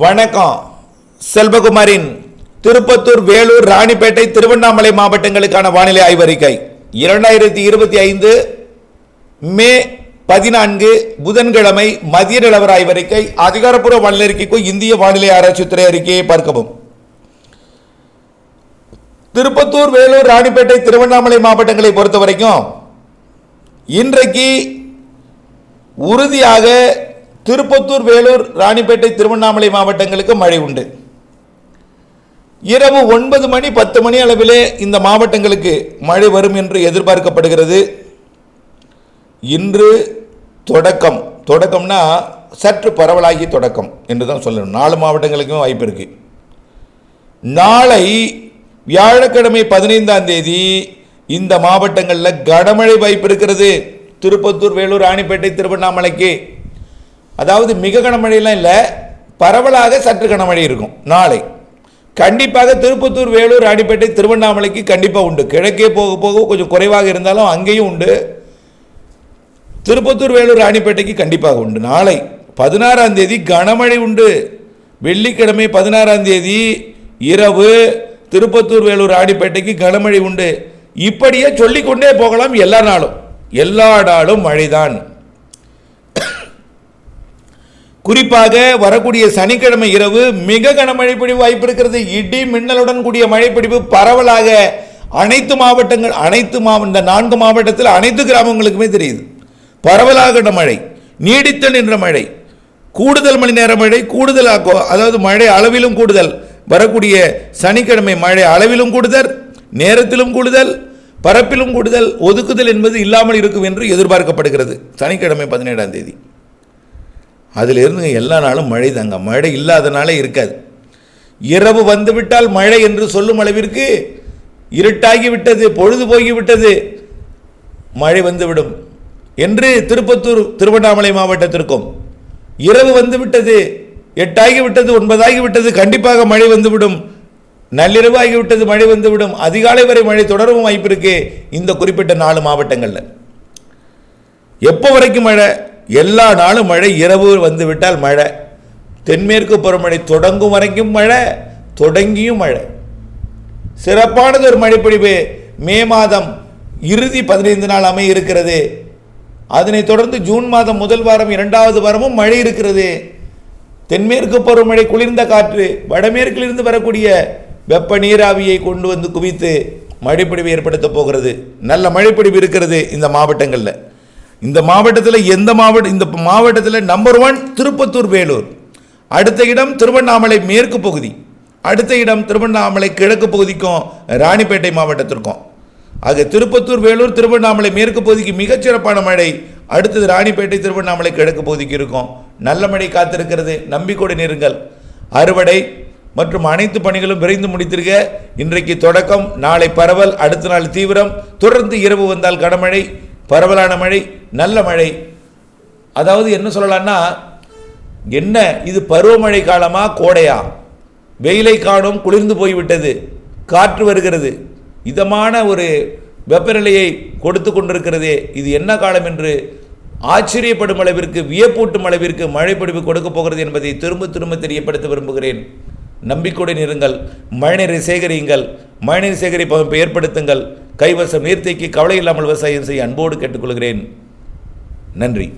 வணக்கம். செல்வகுமாரின் திருப்பத்தூர் வேலூர் ராணிப்பேட்டை திருவண்ணாமலை மாவட்டங்களுக்கான வானிலை ஆய்வறிக்கை. இரண்டாயிரத்தி இருபத்தி ஐந்து மே பதினான்கு புதன்கிழமை மதிய நிலவர ஆய்வறிக்கை. அதிகாரப்பூர்வ வானிலை அறிக்கைக்கும் இந்திய வானிலை ஆராய்ச்சித்துறை அறிக்கையை பார்க்கவும். திருப்பத்தூர் வேலூர் ராணிப்பேட்டை திருவண்ணாமலை மாவட்டங்களை பொறுத்த வரைக்கும் இன்றைக்கு உறுதியாக திருப்பத்தூர் வேலூர் ராணிப்பேட்டை திருவண்ணாமலை மாவட்டங்களுக்கு மழை உண்டு. இரவு ஒன்பது மணி பத்து மணி அளவிலே இந்த மாவட்டங்களுக்கு மழை வரும் என்று எதிர்பார்க்கப்படுகிறது. இன்று தொடக்கம். தொடக்கம்னா சற்று பரவலாகி தொடக்கம் என்று தான் சொல்லணும். நாலு மாவட்டங்களுக்கும் வாய்ப்பு இருக்கு. நாளை வியாழக்கிழமை பதினைந்தாம் தேதி இந்த மாவட்டங்களில் கனமழை வாய்ப்பு இருக்கிறது. திருப்பத்தூர் வேலூர் ராணிப்பேட்டை திருவண்ணாமலைக்கு அதாவது மிக கனமழையெல்லாம் இல்லை பரவலாக சற்று கனமழை இருக்கும் நாளை. கண்டிப்பாக திருப்பத்தூர் வேலூர் ராணிப்பேட்டை திருவண்ணாமலைக்கு கண்டிப்பாக உண்டு. கிழக்கே போக போக கொஞ்சம் குறைவாக இருந்தாலும் அங்கேயும் உண்டு. திருப்பத்தூர் வேலூர் ராணிப்பேட்டைக்கு கண்டிப்பாக உண்டு. நாளை பதினாறாம் தேதி கனமழை உண்டு. வெள்ளிக்கிழமை பதினாறாம் தேதி இரவு திருப்பத்தூர் வேலூர் ராணிப்பேட்டைக்கு கனமழை உண்டு. இப்படியே சொல்லிக்கொண்டே போகலாம் எல்லா நாளும். எல்லா நாளும் மழைதான். குறிப்பாக வரக்கூடிய சனிக்கிழமை இரவு மிக கனமழை பொழிவு வாய்ப்பு இருக்கிறது இடி மின்னலுடன் கூடிய மழைப்பிடிவு பரவலாக அனைத்து மாவட்டங்கள் அனைத்து மாவட்ட நான்கு மாவட்டத்தில் அனைத்து கிராமங்களுக்குமே தெரியுது. பரவலாக மழை நீடித்த நின்ற மழை கூடுதல் மணி நேர மழை கூடுதல் அதாவது மழை அளவிலும் கூடுதல். வரக்கூடிய சனிக்கிழமை மழை அளவிலும் கூடுதல் நேரத்திலும் கூடுதல் பரப்பிலும் கூடுதல் ஒதுக்குதல் என்பது இல்லாமல் இருக்கும் என்று எதிர்பார்க்கப்படுகிறது. சனிக்கிழமை பதினேழாம் தேதி. அதிலிருந்து எல்லா நாளும் மழை தாங்க. மழை இல்லாதனாலே இருக்காது. இரவு வந்துவிட்டால் மழை என்று சொல்லும் அளவிற்கு இருட்டாகி விட்டது பொழுது போய்விட்டது மழை வந்துவிடும் என்று திருப்பத்தூர் திருவண்ணாமலை மாவட்டத்திற்கும். இரவு வந்துவிட்டது எட்டாகி விட்டது ஒன்பதாகி விட்டது கண்டிப்பாக மழை வந்துவிடும். நள்ளிரவு ஆகிவிட்டது மழை வந்துவிடும். அதிகாலை வரை மழை தொடரவும் வாய்ப்பு இருக்கு இந்த குறிப்பிட்ட நாலு மாவட்டங்களில். எப்போ வரைக்கும் மழை? எல்லா நாளும் மழை இரவு வந்துவிட்டால் மழை. தென்மேற்கு பருவமழை தொடங்கும் வரைக்கும் மழை தொடங்கியும் மழை. சிறப்பானது ஒரு மழைப்பொழிவு. மே மாதம் இறுதி பதினைந்து நாள் அமைய இருக்கிறது. அதனைத் தொடர்ந்து ஜூன் மாதம் முதல் வாரம் இரண்டாவது வாரமும் மழை இருக்கிறது. தென்மேற்கு பருவமழை குளிர்ந்த காற்று வடமேற்கிலிருந்து வரக்கூடிய வெப்ப நீராவியை கொண்டு வந்து குவித்து மழைப்பொழிவு ஏற்படுத்த போகிறது. நல்ல மழைப்பொழிவு இருக்கிறது இந்த மாவட்டங்களில். இந்த மாவட்டத்தில் எந்த மாவட்ட இந்த மாவட்டத்தில் நம்பர் ஒன் திருப்பத்தூர் வேலூர். அடுத்த இடம் திருவண்ணாமலை மேற்கு பகுதி. அடுத்த இடம் திருவண்ணாமலை கிழக்கு பகுதிக்கும் ராணிப்பேட்டை மாவட்டத்திற்கும். ஆக திருப்பத்தூர் வேலூர் திருவண்ணாமலை மேற்கு பகுதிக்கு மிகச்சிறப்பான மழை அடுத்தது ராணிப்பேட்டை திருவண்ணாமலை கிழக்கு பகுதிக்கு இருக்கும். நல்ல மழை காத்திருக்கிறது. நம்பிக்கொடு இருங்கள் அறுவடை மற்றும் அனைத்து பணிகளும் விரைந்து முடித்திருக்க இன்றைக்கு தொடக்கம். நாளை பரவல் அடுத்த நாள் தீவிரம். தொடர்ந்து இரவு வந்தால் கனமழை. பரவலான மழை நல்ல மழை. அதாவது என்ன சொல்லலாம்னா என்ன இது பருவமழை காலமா கோடையா? வெயிலை காணும் குளிர்ந்து போய்விட்டது காற்று வருகிறது. இதமான ஒரு வெப்பநிலையை கொடுத்து கொண்டிருக்கிறதே இது என்ன காலம் என்று ஆச்சரியப்படும் அளவிற்கு வியப்பூட்டும் அளவிற்கு மழைப்பொழிவு கொடுக்க போகிறது என்பதை திரும்ப திரும்ப தெரியப்படுத்த விரும்புகிறேன். நம்பிக்கையுடன் இருங்கள் மழைநீரை சேகரியுங்கள் மழைநீர் சேகரிப்பு அமைப்பை ஏற்படுத்துங்கள். கைவசம் நீர்த்தேக்கி கவலை இல்லாமல் விவசாயம் செய்ய அன்போடு கேட்டுக்கொள்கிறேன். நன்றி.